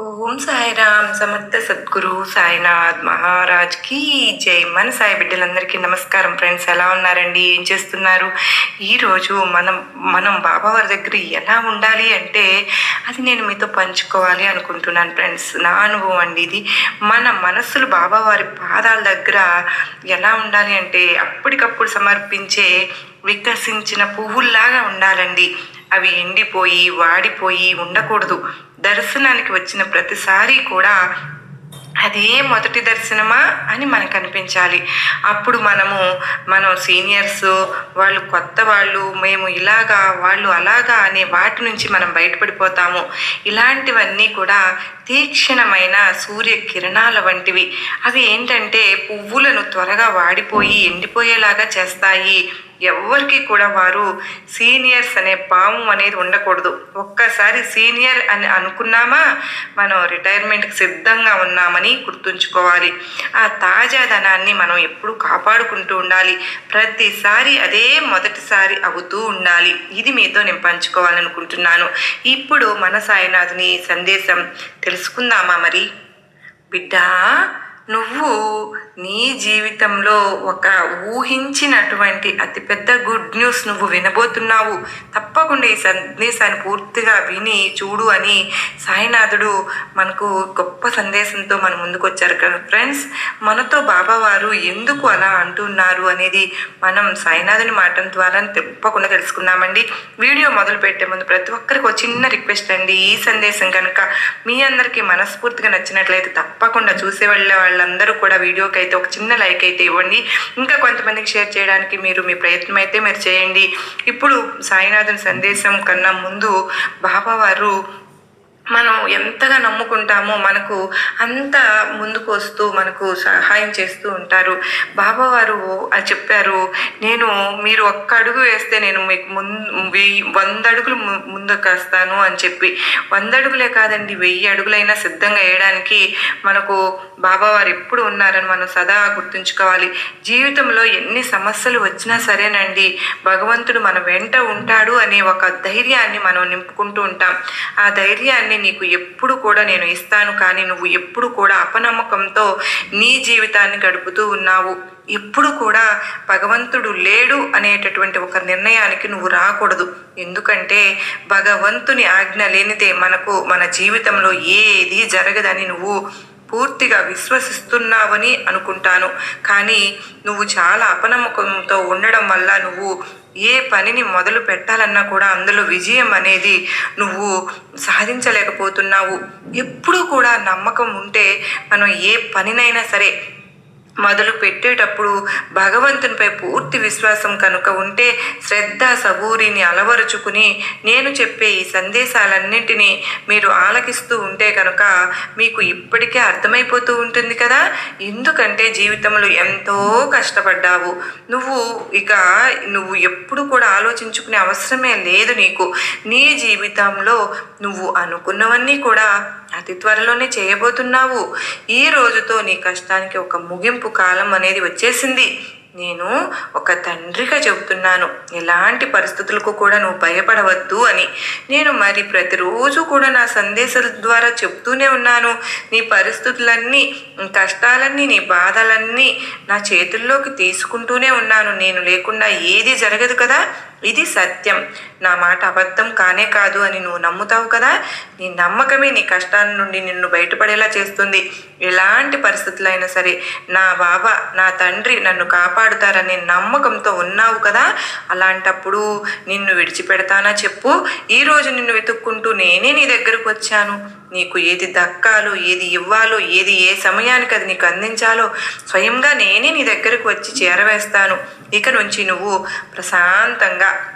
ఓం సాయిరామ్ సమర్థ సద్గురు సాయినాథ్ మహారాజ్కి జై. మన సాయి బిడ్డలందరికీ నమస్కారం ఫ్రెండ్స్ ఎలా ఉన్నారండి? ఏం చేస్తున్నారు? ఈరోజు మనం మనం బాబావారి దగ్గర ఎలా ఉండాలి అంటే అది నేను మీతో పంచుకోవాలి అనుకుంటున్నాను ఫ్రెండ్స్. నా అనుభవం అండి ఇది. మన మనస్సులు బాబావారి పాదాల దగ్గర ఎలా ఉండాలి అంటే అప్పటికప్పుడు సమర్పించే వికసించిన పువ్వుల్లాగా ఉండాలండి. అవి ఎండిపోయి వాడిపోయి ఉండకూడదు. దర్శనానికి వచ్చిన ప్రతిసారి కూడా అదే మొదటి దర్శనమా అని మనకు అనిపించాలి. అప్పుడు మనము మనం సీనియర్స్ వాళ్ళు కొత్త వాళ్ళు మేము ఇలాగా వాళ్ళు అలాగా అనే వాటి నుంచి మనం బయటపడిపోతాము. ఇలాంటివన్నీ కూడా తీక్షణమైన సూర్య కిరణాల వంటివి. అవి ఏంటంటే పువ్వులను త్వరగా వాడిపోయి ఎండిపోయేలాగా చేస్తాయి. ఎవరికి కూడా వారు సీనియర్స్ అనే పాము అనేది ఉండకూడదు. ఒక్కసారి సీనియర్ అని అనుకున్నామా? మనం రిటైర్మెంట్కి సిద్ధంగా ఉన్నామని గుర్తుంచుకోవాలి. ఆ తాజాదనాన్ని మనం ఎప్పుడు కాపాడుకుంటూ ఉండాలి. ప్రతిసారి అదే మొదటిసారి అవుతూ ఉండాలి. ఇది మీతో నేను పంచుకోవాలనుకుంటున్నాను. ఇప్పుడు మన సాయినాథుని సందేశం తెలుసుకుందామా మరి? బిడ్డా! నువ్వు నీ జీవితంలో ఒక ఊహించినటువంటి అతిపెద్ద గుడ్ న్యూస్ నువ్వు వినబోతున్నావు. తప్పకుండా ఈ సందేశాన్ని పూర్తిగా విని చూడు అని సాయినాథుడు మనకు గొప్ప సందేశంతో మన ముందుకు వచ్చారు కదా ఫ్రెండ్స్. మనతో బాబావారు ఎందుకు అలా అంటున్నారు అనేది మనం సాయినాథుని మాటల ద్వారా తప్పకుండా తెలుసుకుందామండి. వీడియో మొదలు పెట్టే ముందు ప్రతి ఒక్కరికి ఒక చిన్న రిక్వెస్ట్ అండి. ఈ సందేశం కనుక మీ అందరికీ మనస్ఫూర్తిగా నచ్చినట్లయితే తప్పకుండా చూసే వెళ్ళే. వాళ్ళందరూ కూడా వీడియోకి అయితే ఒక చిన్న లైక్ అయితే ఇవ్వండి. ఇంకా కొంతమందికి షేర్ చేయడానికి మీరు మీ ప్రయత్నం అయితే మీరు చేయండి. ఇప్పుడు సాయినాథన్ సందేశం కన్నా ముందు బాబావారు ఎంతగా నమ్ముకుంటామో మనకు అంత ముందుకు వస్తూ మనకు సహాయం చేస్తూ ఉంటారు. బాబావారు చెప్పారు నేను మీరు ఒక్క అడుగు వేస్తే నేను మీకు ముందు వెయ్యి వంద అడుగులు ము- ముందుకు వస్తాను అని చెప్పి. వంద అడుగులే కాదండి వెయ్యి అడుగులైనా సిద్ధంగా వేయడానికి మనకు బాబావారు ఎప్పుడు ఉన్నారని మనం సదా గుర్తుంచుకోవాలి. జీవితంలో ఎన్ని సమస్యలు వచ్చినా సరేనండి భగవంతుడు మన వెంట ఉంటాడు అనే ఒక ధైర్యాన్ని మనం నింపుకుంటూ ఉంటాం. ఆ ధైర్యాన్ని నీకు ఎప్పుడు కూడా నేను ఇస్తాను కానీ నువ్వు ఎప్పుడు కూడా అపనమ్మకంతో నీ జీవితాన్ని గడుపుతూ ఉన్నావు. ఎప్పుడు కూడా భగవంతుడు లేడు అనేటటువంటి ఒక నిర్ణయానికి నువ్వు రాకూడదు. ఎందుకంటే భగవంతుని ఆజ్ఞ లేనిదే మనకు మన జీవితంలో ఏది జరగదని నువ్వు పూర్తిగా విశ్వసిస్తున్నావని అనుకుంటాను. కానీ నువ్వు చాలా అపనమ్మకంతో ఉండడం వల్ల నువ్వు ఏ పనిని మొదలు పెట్టాలన్నా కూడా అందులో విజయం అనేది నువ్వు సాధించలేకపోతున్నావు. ఎప్పుడూ కూడా నమ్మకం ఉంటే మనం ఏ పనినైనా సరే మొదలు పెట్టేటప్పుడు భగవంతునిపై పూర్తి విశ్వాసం కనుక ఉంటే శ్రద్ధ సబూరిని అలవరుచుకుని నేను చెప్పే ఈ సందేశాలన్నింటినీ మీరు ఆలకిస్తూ ఉంటే కనుక మీకు ఇప్పటికే అర్థమైపోతూ ఉంటుంది కదా? ఎందుకంటే జీవితంలో ఎంతో కష్టపడ్డావు. నువ్వు ఇక నువ్వు ఎప్పుడు కూడా ఆలోచించుకునే అవసరమే లేదు నీకు. నీ జీవితంలో నువ్వు అనుకున్నవన్నీ కూడా అతి త్వరలోనే చేయబోతున్నావు. ఈ రోజుతో నీ కష్టానికి ఒక ముగింపు కాలం అనేది వచ్చేసింది. నేను ఒక తండ్రిగా చెబుతున్నాను. ఎలాంటి పరిస్థితులకు కూడా నువ్వు భయపడవద్దు అని. నేను మరి ప్రతిరోజు కూడా నా సందేశాల ద్వారా చెప్తూనే ఉన్నాను. నీ పరిస్థితులన్నీ కష్టాలన్నీ నీ బాధలన్నీ నా చేతుల్లోకి తీసుకుంటూనే ఉన్నాను. నేను లేకుండా ఏది జరగదు కదా? ఇది సత్యం. నా మాట అబద్ధం కానే కాదు అని నువ్వు నమ్ముతావు కదా? నీ నమ్మకమే నీ కష్టాల నుండి నిన్ను బయటపడేలా చేస్తుంది. ఎలాంటి పరిస్థితులైనా సరే నా బాబా నా తండ్రి నన్ను కాపాడుతారనే నమ్మకంతో ఉన్నావు కదా? అలాంటప్పుడు నిన్ను విడిచిపెడతానా చెప్పు? ఈరోజు నిన్ను వెతుక్కుంటూ నేనే నీ దగ్గరకు వచ్చాను. నీకు ఏది దక్కాలో ఏది ఇవ్వాలో ఏది ఏ సమయానికి అది నీకు అందించాలో స్వయంగా నేనే నీ దగ్గరకు వచ్చి చేరవేస్తాను. ఇక నుంచి నువ్వు ప్రశాంతంగా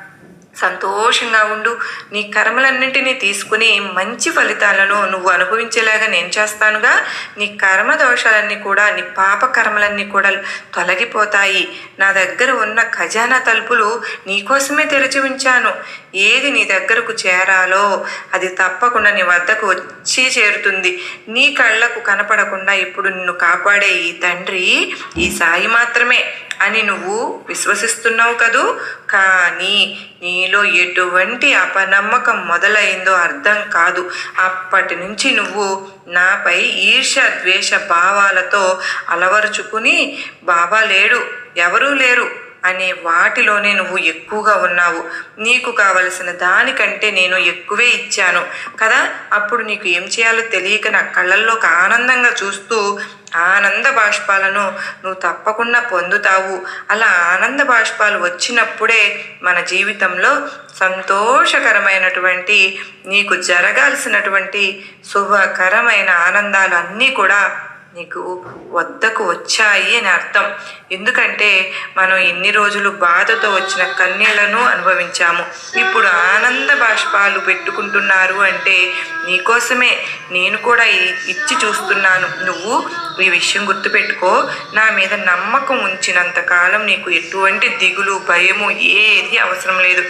సంతోషంగా ఉండు. నీ కర్మలన్నింటినీ తీసుకుని మంచి ఫలితాలను నువ్వు అనుభవించేలాగా నేను చేస్తానుగా. నీ కర్మ దోషాలన్నీ కూడా నీ పాప కర్మలన్నీ కూడా తొలగిపోతాయి. నా దగ్గర ఉన్న ఖజానా తలుపులు నీకోసమే తెరిచి ఉంచాను. ఏది నీ దగ్గరకు చేరాలో అది తప్పకుండా నీ వద్దకు వచ్చి చేరుతుంది. నీ కళ్ళకు కనపడకుండా ఇప్పుడు నిన్ను కాపాడే ఈ తండ్రి ఈ సాయి మాత్రమే. అని నువ్వు విశ్వసిస్తున్నావు కదూ? కానీ నీలో ఎటువంటి అపనమ్మకం మొదలైందో అర్థం కాదు. అప్పటి నుంచి నువ్వు నాపై ఈర్ష ద్వేష భావాలతో అలవరుచుకుని బాబా లేడు ఎవరూ లేరు అనే వాటిలోనే నువ్వు ఎక్కువగా ఉన్నావు. నీకు కావలసిన దానికంటే నేను ఎక్కువే ఇచ్చాను కదా? అప్పుడు నీకు ఏం చేయాలో తెలియక నా కళ్ళల్లోకి ఆనందంగా చూస్తూ ఆనంద బాష్పాలను నువ్వు తప్పకుండా పొందుతావు. అలా ఆనంద బాష్పాలు వచ్చినప్పుడే మన జీవితంలో సంతోషకరమైనటువంటి నీకు జరగాల్సినటువంటి శుభకరమైన ఆనందాలు అన్నీ కూడా నీకు వద్దకు వచ్చాయి అని అర్థం. ఎందుకంటే మనం ఎన్ని రోజులు బాధతో వచ్చిన కన్నీళ్ళను అనుభవించాము. ఇప్పుడు ఆనంద బాష్పాలు పెట్టుకుంటున్నారు అంటే నీకోసమే. నేను కూడా ఇ- ఇచ్చి చూస్తున్నాను. నువ్వు ఈ విషయం గుర్తుపెట్టుకో. నా మీద నమ్మకం ఉంచినంత కాలం నీకు ఎటువంటి దిగులు భయము ఏది అవసరం లేదు.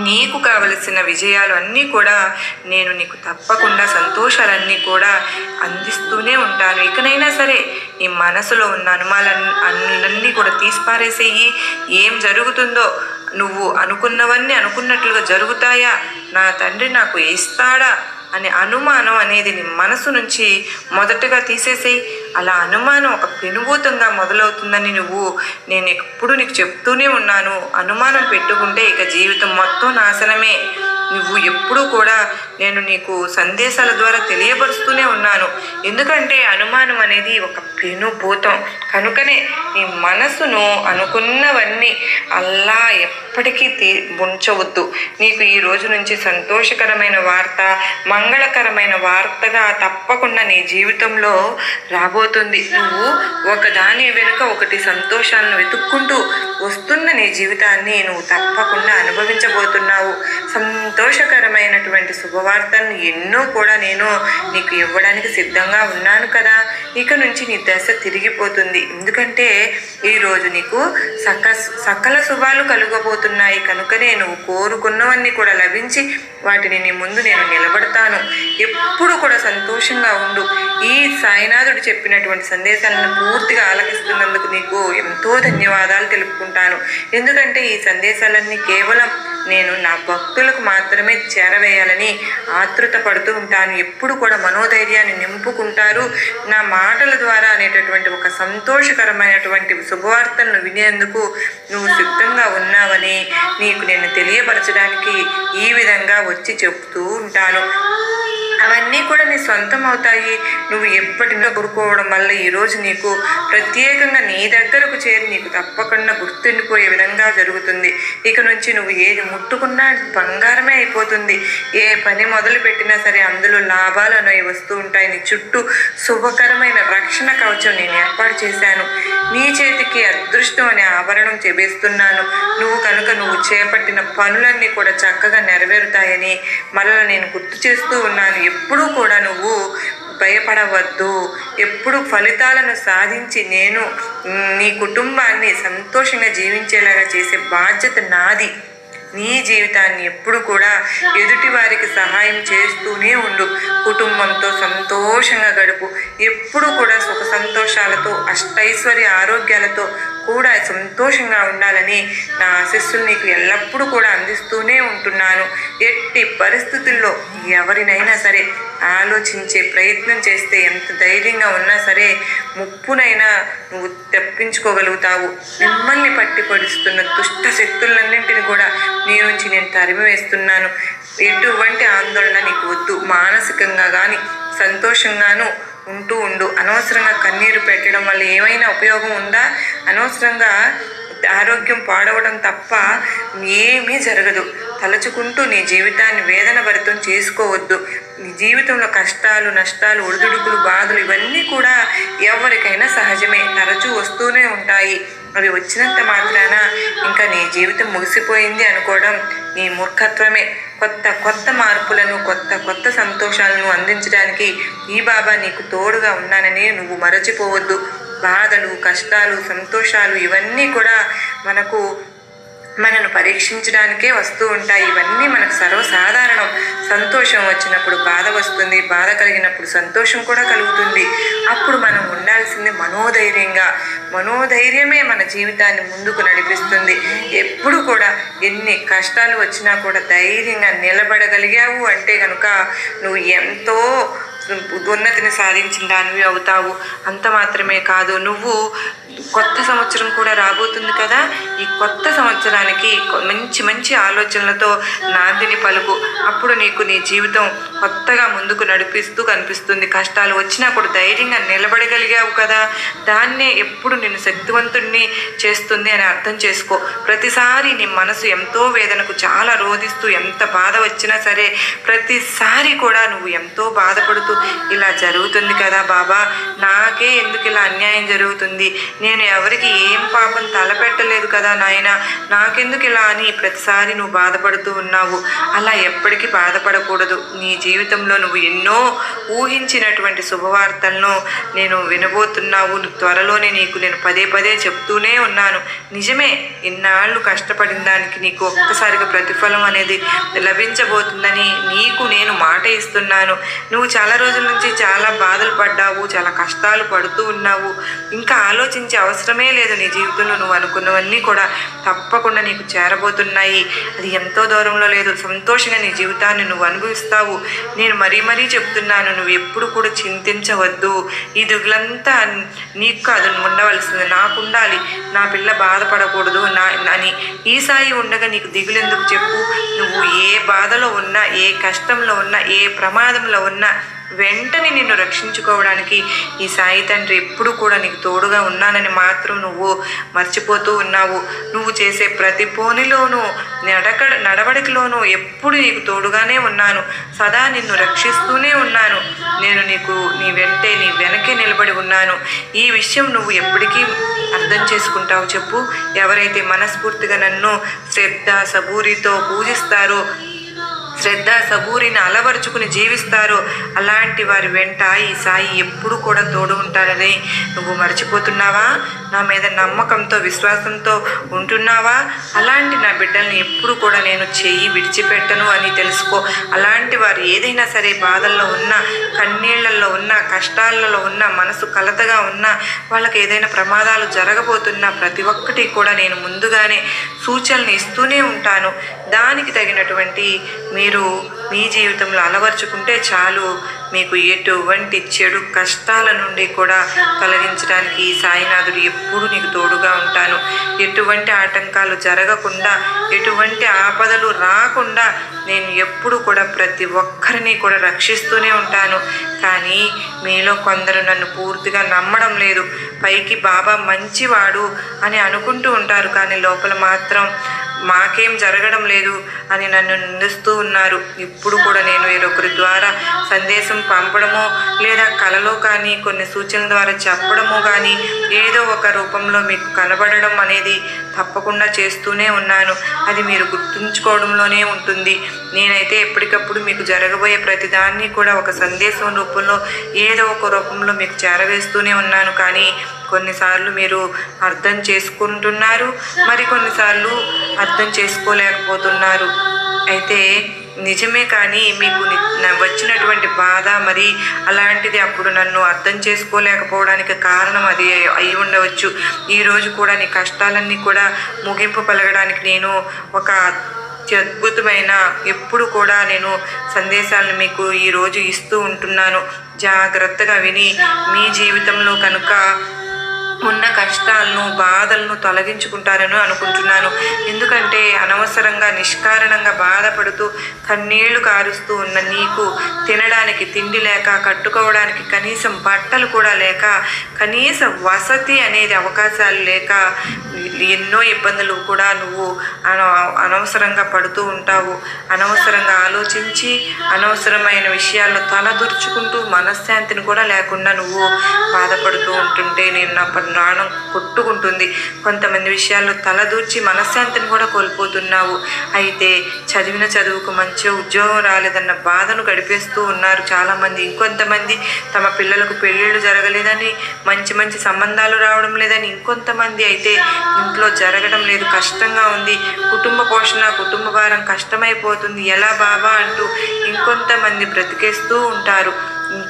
నీకు కావలసిన విజయాలు అన్నీ కూడా నేను నీకు తప్పకుండా సంతోషాలన్నీ కూడా అందిస్తూనే ఉంటాను. ఇకనైనా సరే నీ మనసులో ఉన్న అనుమానాలన్నీ అన్నీ కూడా తీసిపారేసేయి. ఏం జరుగుతుందో నువ్వు అనుకున్నవన్నీ అనుకున్నట్లుగా జరుగుతాయా? నా తండ్రి నాకు ఇస్తాడా? అనే అనుమానం అనేది నీ మనసు నుంచి మొదటగా తీసేసేయి. అలా అనుమానం ఒక పెనుభూతంగా మొదలవుతుందని నువ్వు నేను ఎప్పుడు నీకు చెప్తూనే ఉన్నాను. అనుమానం పెట్టుకుంటే ఇక జీవితం మొత్తం నాశనమే. నువ్వు ఎప్పుడూ కూడా నేను నీకు సందేశాల ద్వారా తెలియపరుస్తూనే ఉన్నాను. ఎందుకంటే అనుమానం అనేది ఒక పెనుభూతం. కనుకనే నీ మనసును అనుకున్నవన్నీ అల్లా ఎప్పటికీ తీ ఉంచవద్దు నీకు ఈ రోజు నుంచి సంతోషకరమైన వార్త మంగళకరమైన వార్తగా తప్పకుండా నీ జీవితంలో రాబోతుంది. నువ్వు ఒకదాని వెనుక ఒకటి సంతోషాలను వెతుక్కుంటూ వస్తున్న నీ జీవితాన్ని నువ్వు తప్పకుండా అనుభవించబోతున్నావు. సంతోషకరమైనటువంటి శుభవార్తలను ఎన్నో కూడా నేను నీకు ఇవ్వడానికి సిద్ధంగా ఉన్నాను కదా. ఇక నుంచి నీ దశ తిరిగిపోతుంది. ఎందుకంటే ఈరోజు నీకు సక సకల శుభాలు కలుగబోతున్నాయి. కనుకనే నువ్వు కోరుకున్నవన్నీ కూడా లభించి వాటిని నీ ముందు నేను నిలబడతాను. ఎప్పుడు కూడా సంతోషంగా ఉండు. ఈ సాయినాథుడు చెప్పినటువంటి సందేశాలను పూర్తిగా ఆలకిస్తున్నందుకు నీకు ఎంతో ధన్యవాదాలు తెలుపుకుంటాను. ఎందుకంటే ఈ సందేశాలన్నీ కేవలం నేను నా భక్తులకు మాత్రమే చేరవేయాలని ఆతృత పడుతూ ఉంటాను. ఎప్పుడు కూడా మనోధైర్యాన్ని నింపుకుంటారు. నా మాటల ద్వారా అనేటటువంటి ఒక సంతోషకరమైనటువంటి శుభవార్తలను వినేందుకు నువ్వు సిద్ధంగా ఉన్నావని నీకు నేను తెలియపరచడానికి ఈ విధంగా వచ్చి చెప్తూ ఉంటాను. అవన్నీ కూడా నీ సొంతం అవుతాయి నువ్వు ఎప్పటిలో కోరుకోవడం వల్ల ఈరోజు నీకు ప్రత్యేకంగా నీ దగ్గరకు చేరి నీకు తప్పకుండా గుర్తుండిపోయే విధంగా జరుగుతుంది. ఇక నుంచి నువ్వు ఏది ముట్టుకున్నా బంగారమే అయిపోతుంది. ఏ పని మొదలు పెట్టినా సరే అందులో లాభాలు అనేవి వస్తూ ఉంటాయి. నీ చుట్టూ శుభకరమైన రక్షణ కవచం నేను ఏర్పాటు చేశాను. నీ చేతికి అదృష్టం అనే ఆభరణం చెబేస్తున్నాను నువ్వు కనుక నువ్వు చేపట్టిన పనులన్నీ కూడా చక్కగా నెరవేరుతాయని మరలా నేను గుర్తు చేస్తూ ఉన్నాను. ఎప్పుడూ కూడా నువ్వు భయపడవద్దు. ఎప్పుడు ఫలితాలను సాధించి నేను నీ కుటుంబాన్ని సంతోషంగా జీవించేలాగా చేసే బాధ్యత నాది. నీ జీవితాన్ని ఎప్పుడు కూడా ఎదుటి వారికి సహాయం చేస్తూనే ఉండు. కుటుంబంతో సంతోషంగా గడుపు. ఎప్పుడు కూడా సుఖ సంతోషాలతో అష్టైశ్వర్య ఆరోగ్యాలతో కూడా సంతోషంగా ఉండాలని నా ఆశస్సులు నీకు ఎల్లప్పుడూ కూడా అందిస్తూనే ఉంటున్నాను. ఎట్టి పరిస్థితుల్లో ఎవరినైనా సరే ఆలోచించే ప్రయత్నం చేస్తే ఎంత ధైర్యంగా ఉన్నా సరే ముప్పునైనా నువ్వు తప్పించుకోగలుగుతావు. మిమ్మల్ని పట్టి పడుస్తున్న దుష్ట శక్తులన్నింటిని కూడా నీ నుంచి నేను తరిమి వేస్తున్నాను ఎటువంటి ఆందోళన నీకు వద్దు. మానసికంగా కానీ సంతోషంగాను ఉంటూ ఉండు. అనవసరంగా కన్నీరు పెట్టడం వల్ల ఏమైనా ఉపయోగం ఉందా? అనవసరంగా ఆరోగ్యం పాడవడం తప్ప ఏమీ జరగదు. తలుచుకుంటూ నీ జీవితాన్ని వేదన భరితం చేసుకోవద్దు. నీ జీవితంలో కష్టాలు నష్టాలు ఒడిదుడుకులు బాధలు ఇవన్నీ కూడా ఎవరికైనా సహజమే. తరచూ వస్తూనే ఉంటాయి. అవి వచ్చినంత మాత్రాన ఇంకా నీ జీవితం ముగిసిపోయింది అనుకోవడం నీ మూర్ఖత్వమే. కొత్త కొత్త మార్పులను కొత్త కొత్త సంతోషాలను అందించడానికి ఈ బాబా నీకు తోడుగా ఉన్నానని నువ్వు మరచిపోవద్దు. బాధలు కష్టాలు సంతోషాలు ఇవన్నీ కూడా మనకు మనను పరీక్షించడానికే వస్తూ ఉంటాయి. ఇవన్నీ మనకు సర్వసాధారణం. సంతోషం వచ్చినప్పుడు బాధ వస్తుంది బాధ కలిగినప్పుడు సంతోషం కూడా కలుగుతుంది. అప్పుడు మనం ఉండాల్సింది మనోధైర్యంగా. మనోధైర్యమే మన జీవితాన్ని ముందుకు నడిపిస్తుంది. ఎప్పుడు కూడా ఎన్ని కష్టాలు వచ్చినా కూడా ధైర్యంగా నిలబడగలిగావు అంటే కనుక నువ్వు ఎంతో ఉన్నతిని సాధించిన దానివి అవుతావు. అంత మాత్రమే కాదు నువ్వు కొత్త సంవత్సరం కూడా రాబోతుంది కదా. ఈ కొత్త సంవత్సరానికి మంచి మంచి ఆలోచనలతో నాందిని పలుకు. అప్పుడు నీకు నీ జీవితం కొత్తగా ముందుకు నడిపిస్తూ కనిపిస్తుంది. కష్టాలు వచ్చినా కూడా ధైర్యంగా నిలబడగలిగావు కదా. దాన్నే ఎప్పుడు నిన్ను శక్తివంతుణ్ణి చేస్తుంది అని అర్థం చేసుకో. ప్రతిసారి నీ మనసు ఎంతో వేదనకు చాలా రోధిస్తూ ఎంత బాధ వచ్చినా సరే ప్రతిసారి కూడా నువ్వు ఎంతో బాధపడుతూ ఇలా జరుగుతుంది కదా బాబా నాకే ఎందుకు ఇలా అన్యాయం జరుగుతుంది? నేను ఎవరికి ఏం పాపం తలపెట్టలేదు కదా నాయన నాకెందుకు ఇలా అని ప్రతిసారి నువ్వు బాధపడుతూ ఉన్నావు. అలా ఎప్పటికీ బాధపడకూడదు. నీ జీవితంలో నువ్వు ఎన్నో ఊహించినటువంటి శుభవార్తలను నేను వినబోతున్నావు. త్వరలోనే నీకు నేను పదే పదే చెప్తూనే ఉన్నాను. నిజమే ఇన్నాళ్ళు కష్టపడిన దానికి నీకు ఒక్కసారిగా ప్రతిఫలం అనేది లభించబోతుందని నీకు నేను మాట ఇస్తున్నాను. నువ్వు చాలా రోజుల నుంచి చాలా బాధలు పడ్డావు చాలా కష్టాలు పడుతూ ఉన్నావు. ఇంకా ఆలోచించే అవసరమే లేదు నీ జీవితంలో. నువ్వు అనుకున్నవన్నీ కూడా తప్పకుండా నీకు చేరబోతున్నాయి. అది ఎంతో దూరంలో లేదు. సంతోషంగా నీ జీవితాన్ని నువ్వు అనుభవిస్తావు. నేను మరీ మరీ చెప్తున్నాను నువ్వు ఎప్పుడు కూడా చింతించవద్దు. ఈ దిగులంతా నీకు కాదు ఉండవలసింది నాకు ఉండాలి. నా పిల్ల బాధపడకూడదు నా అని ఈ సాయి ఉండగా నీకు దిగులు ఎందుకు చెప్పు? నువ్వు ఏ బాధలో ఉన్నా ఏ కష్టంలో ఉన్నా ఏ ప్రమాదంలో ఉన్నా వెంటనే నిన్ను రక్షించుకోవడానికి ఈ సాయి తండ్రి ఎప్పుడు కూడా నీకు తోడుగా ఉన్నానని మాత్రం నువ్వు మర్చిపోతూ ఉన్నావు. నువ్వు చేసే ప్రతి పోనిలోనూ నడక నడవడికలోనూ ఎప్పుడు నీకు తోడుగానే ఉన్నాను. సదా నిన్ను రక్షిస్తూనే ఉన్నాను. నేను నీకు నీ వెంటే నీ వెనకే నిలబడి ఉన్నాను. ఈ విషయం నువ్వు ఎప్పటికీ అర్థం చేసుకుంటావు చెప్పు. ఎవరైతే మనస్ఫూర్తిగా నన్ను శ్రద్ధ సబూరితో పూజిస్తారో శ్రద్ధ సబూరిని అలవరుచుకుని జీవిస్తారో అలాంటి వారి వెంట ఈ సాయి ఎప్పుడు కూడా తోడు ఉంటారని నువ్వు మర్చిపోతున్నావా? నా మీద నమ్మకంతో విశ్వాసంతో ఉంటున్నావా? అలాంటి నా బిడ్డల్ని ఎప్పుడు కూడా నేను చెయ్యి విడిచిపెట్టను అని తెలుసుకో. అలాంటి వారు ఏదైనా సరే బాధల్లో ఉన్న కన్నీళ్ళలో ఉన్న కష్టాలలో ఉన్న మనసు కలతగా ఉన్న వాళ్ళకి ఏదైనా ప్రమాదాలు జరగబోతున్నా ప్రతి ఒక్కటి కూడా నేను ముందుగానే సూచనలు ఇస్తూనే ఉంటాను. దానికి తగినటువంటి మీరు మీ జీవితంలో అలవర్చుకుంటే చాలు. మీకు ఎటువంటి చెడు కష్టాల నుండి కూడా తొలగించడానికి సాయినాథుడు ఎప్పుడు నీకు తోడుగా ఉంటాను. ఎటువంటి ఆటంకాలు జరగకుండా ఎటువంటి ఆపదలు రాకుండా నేను ఎప్పుడు కూడా ప్రతి ఒక్కరిని కూడా రక్షిస్తూనే ఉంటాను. కానీ మీలో కొందరు నన్ను పూర్తిగా నమ్మడం లేదు. పైకి బాబా మంచివాడు అని అనుకుంటూ ఉంటారు. కానీ లోపల మాత్రం మాకేం జరగడం లేదు అని నన్ను నిందిస్తూ ఉన్నారు. ఇప్పుడు కూడా నేను వేరొకరి ద్వారా సందేశం పంపడమో లేదా కలలో కానీ కొన్ని సూచనల ద్వారా చెప్పడమో కానీ ఏదో ఒక రూపంలో మీకు కనబడడం అనేది తప్పకుండా చేస్తూనే ఉన్నాను. అది మీరు గుర్తుంచుకోవడంలోనే ఉంటుంది. నేనైతే ఎప్పటికప్పుడు మీకు జరగబోయే ప్రతిదాన్ని కూడా ఒక సందేశం రూపంలో ఏదో ఒక రూపంలో మీకు చేరవేస్తూనే ఉన్నాను. కానీ కొన్నిసార్లు మీరు అర్థం చేసుకుంటున్నారు మరి కొన్నిసార్లు అర్థం చేసుకోలేకపోతున్నారు. అయితే నిజమే కానీ మీకు వచ్చినటువంటి బాధ మరి అలాంటిది అప్పుడు నన్ను అర్థం చేసుకోలేకపోవడానికి కారణం అది అయి ఉండవచ్చు. ఈరోజు కూడా నీ కష్టాలన్నీ కూడా ముగింపు పలగడానికి నేను ఒక అత్యద్భుతమైన ఎప్పుడు కూడా నేను సందేశాలను మీకు ఈరోజు ఇస్తూ ఉంటున్నాను. జాగ్రత్తగా విని మీ జీవితంలో కనుక ఉన్న కష్టాలను బాధలను తొలగించుకుంటారని అనుకుంటున్నాను. ఎందుకంటే అనవసరంగా నిష్కారణంగా బాధపడుతూ కన్నీళ్ళు కారుస్తూ ఉన్న నీకు తినడానికి తిండి లేక కట్టుకోవడానికి కనీసం బట్టలు కూడా లేక కనీస వసతి అనేది అవకాశాలు లేక ఎన్నో ఇబ్బందులు కూడా నువ్వు అన అనవసరంగా పడుతూ ఉంటావు. అనవసరంగా ఆలోచించి అనవసరమైన విషయాలను తలదూర్చుకుంటూ మనశ్శాంతిని కూడా లేకుండా నువ్వు బాధపడుతూ ఉంటుంటే నేను నా ప్రాణం కొట్టుకుంటుంది. కొంతమంది విషయాల్లో తలదూర్చి మనశ్శాంతిని కూడా కోల్పోతున్నావు. అయితే చదివిన చదువుకు మంచి ఉద్యోగం రాలేదన్న బాధను గడిపేస్తూ ఉన్నారు చాలామంది. ఇంకొంతమంది తమ పిల్లలకు పెళ్ళిళ్ళు జరగలేదని మంచి మంచి సంబంధాలు రావడం లేదని ఇంకొంతమంది అయితే ఇంట్లో జరగడం లేదు కష్టంగా ఉంది. కుటుంబ పోషణ కుటుంబ భారం కష్టమైపోతుంది. ఎలా బాబా అంటూ ఇంకొంతమంది బ్రతికేస్తూ ఉంటారు.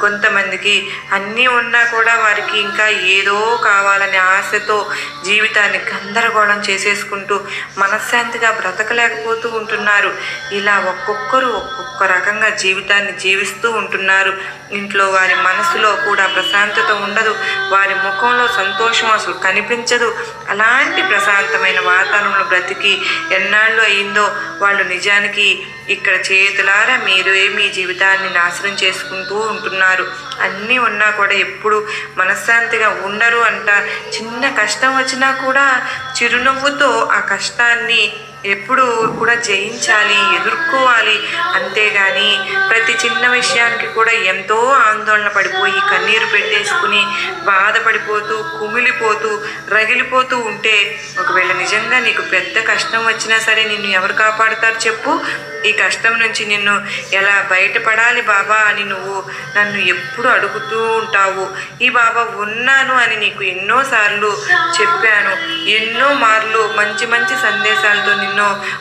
కొంతమందికి అన్నీ ఉన్నా కూడా వారికి ఇంకా ఏదో కావాలనే ఆశతో జీవితాన్ని గందరగోళం చేసేసుకుంటూ మనశ్శాంతిగా బ్రతకలేకపోతూ ఉంటున్నారు. ఇలా ఒక్కొక్కరు ఒక్కొక్క రకంగా జీవితాన్ని జీవిస్తూ ఉంటున్నారు. ఇంట్లో వారి మనసులో కూడా ప్రశాంతత ఉండదు. వారి ముఖంలో సంతోషం అసలు కనిపించదు. అలాంటి ప్రశాంతమైన వాతావరణంలో బ్రతికి ఎన్నాళ్ళు అయిందో వాళ్ళు నిజానికి ఇక్కడ చేతులారా మీరు మీ జీవితాన్ని నాశనం చేసుకుంటూ ఉంటున్నారు. అన్నీ ఉన్నా కూడా ఎప్పుడు మనశ్శాంతిగా ఉండరు అంట. చిన్న కష్టం వచ్చినా కూడా చిరునవ్వుతో ఆ కష్టాన్ని ఎప్పుడు కూడా జయించాలి ఎదుర్కోవాలి. అంతేగాని ప్రతి చిన్న విషయానికి కూడా ఎంతో ఆందోళన పడిపోయి కన్నీరు పెట్టేసుకుని బాధపడిపోతూ కుమిలిపోతూ రగిలిపోతూ ఉంటే ఒకవేళ నిజంగా నీకు పెద్ద కష్టం వచ్చినా సరే నిన్ను ఎవరు కాపాడుతారు చెప్పు. ఈ కష్టం నుంచి నిన్ను ఎలా బయటపడాలి బాబా అని నువ్వు నన్ను ఎప్పుడు అడుగుతూ ఉంటావు. ఈ బాబా ఉన్నాను అని నీకు ఎన్నోసార్లు చెప్పాను. ఎన్నో మార్లు మంచి మంచి సందేశాలతో నిన్ను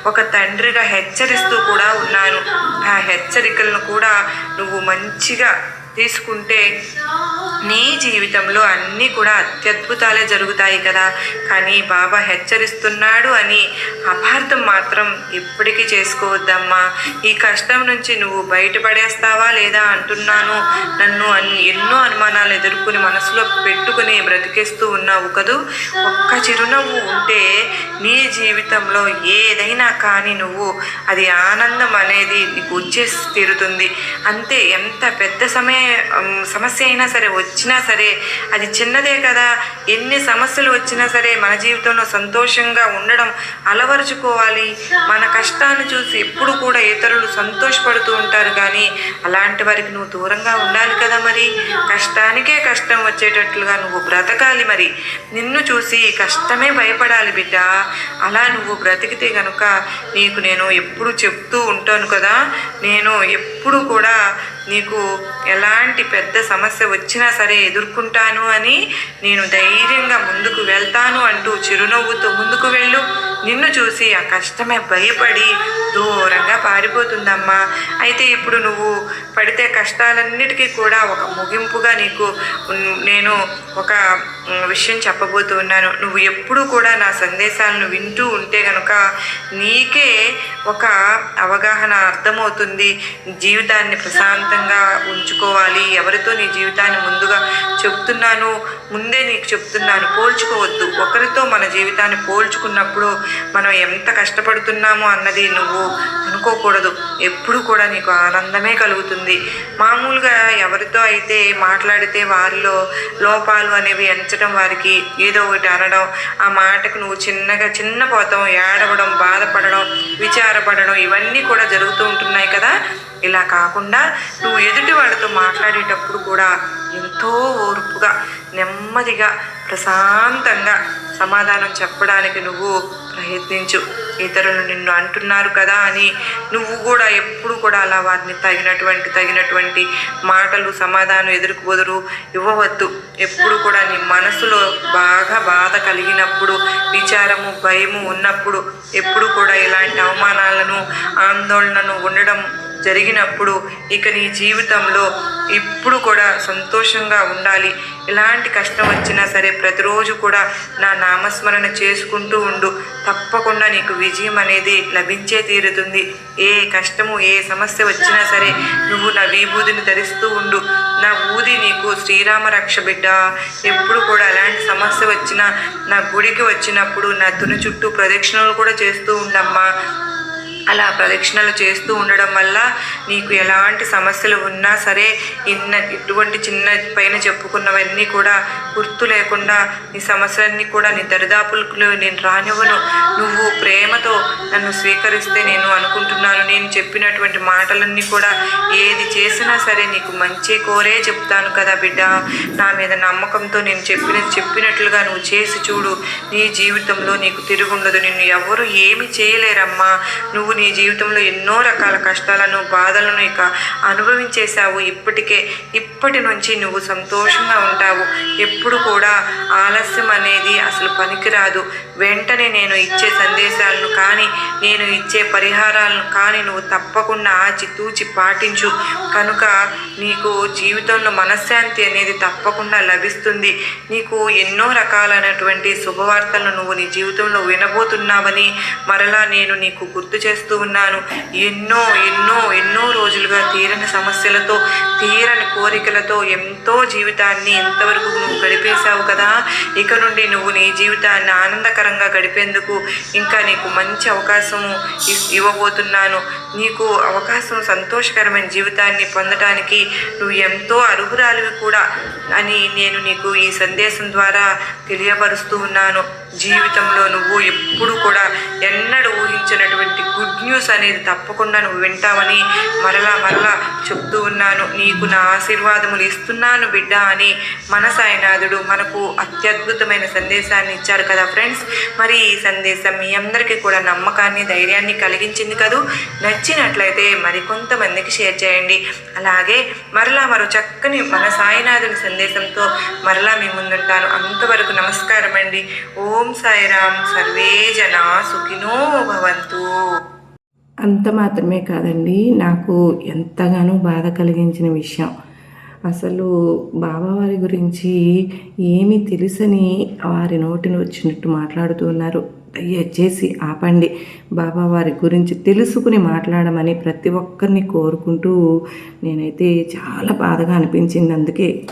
ఒక తండ్రిగా హెచ్చరిస్తూ కూడా ఉన్నాను ఆ హెచ్చరికలను కూడా నువ్వు మంచిగా తీసుకుంటే నీ జీవితంలో అన్నీ కూడా అత్యద్భుతాలే జరుగుతాయి కదా. కానీ బాబా హెచ్చరిస్తున్నాడు అని అపార్థం మాత్రం ఎప్పటికీ చేసుకోవద్దమ్మా. ఈ కష్టం నుంచి నువ్వు బయటపడేస్తావా లేదా అంటున్నాను. నన్ను అన్ని ఎన్నో అనుమానాలు ఎదుర్కొని మనసులో పెట్టుకుని బ్రతికేస్తూ ఉన్నావు కదూ. ఒక్క చిరునవ్వు ఉంటే నీ జీవితంలో ఏదైనా కానీ నువ్వు అది ఆనందం అనేది నీకు వచ్చేసి తీరుతుంది. అంతే ఎంత పెద్ద సమయం సమస్య అయినా సరే వచ్చినా సరే అది చిన్నదే కదా. ఎన్ని సమస్యలు వచ్చినా సరే మన జీవితంలో సంతోషంగా ఉండడం అలవరుచుకోవాలి. మన కష్టాన్ని చూసి ఎప్పుడు కూడా ఇతరులు సంతోషపడుతూ ఉంటారు కానీ అలాంటి వారికి నువ్వు దూరంగా ఉండాలి కదా మరి. కష్టానికే కష్టం వచ్చేటట్లుగా నువ్వు బ్రతకాలి మరి. నిన్ను చూసి కష్టమే భయపడాలి బిడ్డ. అలా నువ్వు బ్రతికితే కనుక నీకు నేను ఎప్పుడు చెప్తూ ఉంటాను కదా. నేను ఎప్పుడు కూడా నీకు ఎలా ఎలాంటి పెద్ద సమస్య వచ్చినా సరే ఎదుర్కొంటాను అని నేను ధైర్యంగా ముందుకు వెళ్తాను అంటూ చిరునవ్వుతో ముందుకు వెళ్ళు. నిన్ను చూసి ఆ కష్టమే భయపడి దూరంగా పారిపోతుందమ్మా. అయితే ఇప్పుడు నువ్వు పడితే కష్టాలన్నిటికీ కూడా ఒక ముగింపుగా నీకు నేను ఒక విషయం చెప్పబోతూ ఉన్నాను. నువ్వు ఎప్పుడూ కూడా నా సందేశాలను వింటూ ఉంటే కనుక నీకే ఒక అవగాహన అర్థమవుతుంది. జీవితాన్ని ప్రశాంతంగా ఉంచుకోవాలి. ఎవరితో నీ జీవితాన్ని ముందుగా చెప్తున్నాను ముందే నీకు చెప్తున్నాను. పోల్చుకోవద్దు. ఒకరితో మన జీవితాన్ని పోల్చుకున్నప్పుడు మనం ఎంత కష్టపడుతున్నామో అన్నది నువ్వు అనుకోకూడదు. ఎప్పుడు కూడా నీకు ఆనందమే కలుగుతుంది. మామూలుగా ఎవరితో అయితే మాట్లాడితే వారిలో లోపాలు అనేవి ఎంచడం వారికి ఏదో ఒకటి అనడం ఆ మాటకు నువ్వు చిన్నగా చిన్నపోతాం ఏడవడం బాధపడడం విచారపడడం ఇవన్నీ కూడా జరుగుతూ ఉంటున్నాయి కదా? ఇలా కాకుండా నువ్వు ఎదుటి వాడితో మాట్లాడేటప్పుడు కూడా ఎంతో ఓర్పుగా నెమ్మదిగా ప్రశాంతంగా సమాధానం చెప్పడానికి నువ్వు ప్రయత్నించు. ఇతరులు నిన్ను అంటున్నారు కదా అని నువ్వు కూడా ఎప్పుడు కూడా అలా వారిని తగినటువంటి తగినటువంటి మాటలు సమాధానం ఎదురుకుబదురు ఇవ్వవద్దు. ఎప్పుడు కూడా నీ మనసులో బాగా బాధ కలిగినప్పుడు విచారము భయము ఉన్నప్పుడు ఎప్పుడు కూడా ఇలాంటి అవమానాలను ఆందోళనను ఉండడం జరిగినప్పుడు ఇక నీ జీవితంలో ఇప్పుడు కూడా సంతోషంగా ఉండాలి. ఎలాంటి కష్టం వచ్చినా సరే ప్రతిరోజు కూడా నా నామస్మరణ చేసుకుంటూ ఉండు. తప్పకుండా నీకు విజయం అనేది లభించే తీరుతుంది. ఏ కష్టము ఏ సమస్య వచ్చినా సరే నువ్వు నా విభూతిని ధరిస్తూ ఉండు. నా ఊది నీకు శ్రీరామ రక్ష బిడ్డ. ఎప్పుడు కూడా ఎలాంటి సమస్య వచ్చినా నా గుడికి వచ్చినప్పుడు నా తుని చుట్టూ ప్రదక్షిణలు కూడా చేస్తూ ఉండమ్మా. అలా ప్రదక్షిణలు చేస్తూ ఉండడం వల్ల నీకు ఎలాంటి సమస్యలు ఉన్నా సరే ఇన్న ఇటువంటి చిన్న పైన చెప్పుకున్నవన్నీ కూడా గుర్తు లేకుండా నీ సమస్యలన్నీ కూడా నీ దరిదాపులకు నేను రానివ్వను. నువ్వు ప్రేమతో నన్ను స్వీకరిస్తే నేను అనుకుంటున్నాను. నేను చెప్పినటువంటి మాటలన్నీ కూడా ఏది చేసినా సరే నీకు మంచి కోరే చెప్తాను కదా బిడ్డ. నా మీద నమ్మకంతో నేను చెప్పిన చెప్పినట్లుగా నువ్వు చేసి చూడు. నీ జీవితంలో నీకు తిరుగుండదు. నిన్ను ఎవరు ఏమి చేయలేరమ్మా. నువ్వు నీ జీవితంలో ఎన్నో రకాల కష్టాలను బాధలను ఇక అనుభవించేశావు. ఇప్పటికే ఇప్పటి నుంచి నువ్వు సంతోషంగా ఉంటావు. ఎప్పుడు కూడా ఆలస్యం అనేది అసలు పనికిరాదు. వెంటనే నేను ఇచ్చే సందేశాలను కానీ నేను ఇచ్చే పరిహారాలను కానీ నువ్వు తప్పకుండా ఆచితూచి పాటించు. కనుక నీకు జీవితంలో మనశ్శాంతి అనేది తప్పకుండా లభిస్తుంది. నీకు ఎన్నో రకాలైనటువంటి శుభవార్తలను నువ్వు నీ జీవితంలో వినబోతున్నావని మరలా నేను నీకు గుర్తు చేస్తాను చేస్తూ ఉన్నాను. ఎన్నో ఎన్నో ఎన్నో రోజులుగా తీరని సమస్యలతో తీరని కోరికలతో ఎంతో జీవితాన్ని ఎంతవరకు నువ్వు గడిపేశావు కదా. ఇక నుండి నువ్వు నీ జీవితాన్ని ఆనందకరంగా గడిపేందుకు ఇంకా నీకు మంచి అవకాశము ఇవ్వబోతున్నాను. నీకు అవకాశం సంతోషకరమైన జీవితాన్ని పొందడానికి నువ్వు ఎంతో అర్హురాలివి కూడా అని నేను నీకు ఈ సందేశం ద్వారా తెలియపరుస్తూ ఉన్నాను. జీవితంలో నువ్వు ఎప్పుడు కూడా ఎన్నడూ ఊహించినటువంటి గుడ్ న్యూస్ అనేది తప్పకుండా నువ్వు వింటావని మరలా మరలా చెప్తూ ఉన్నాను. నీకు నా ఆశీర్వాదములు ఇస్తున్నాను బిడ్డ అని మన సాయినాథుడు మనకు అత్యద్భుతమైన సందేశాన్ని ఇచ్చారు కదా ఫ్రెండ్స్ మరి ఈ సందేశం మీ అందరికీ కూడా నమ్మకాన్ని ధైర్యాన్ని కలిగించింది కదూ? నచ్చినట్లయితే మరికొంతమందికి షేర్ చేయండి. అలాగే మరలా మరో చక్కని మన సాయినాథుని సందేశంతో మరలా మీ ముందుంటాను. అంతవరకు నమస్కారం అండి ఓ ఓం సాయిరామ్ సర్వే జనా సుఖినో భవంతు. అంత మాత్రమే కాదండి నాకు ఎంతగానో బాధ కలిగించిన విషయం. అసలు బాబావారి గురించి ఏమీ తెలుసని వారి నోటిని వచ్చినట్టు మాట్లాడుతూ ఉన్నారు. దయచేసి ఆపండి బాబావారి గురించి తెలుసుకుని మాట్లాడమని ప్రతి ఒక్కరిని కోరుకుంటూ నేనైతే చాలా బాధగా అనిపించింది అందుకే.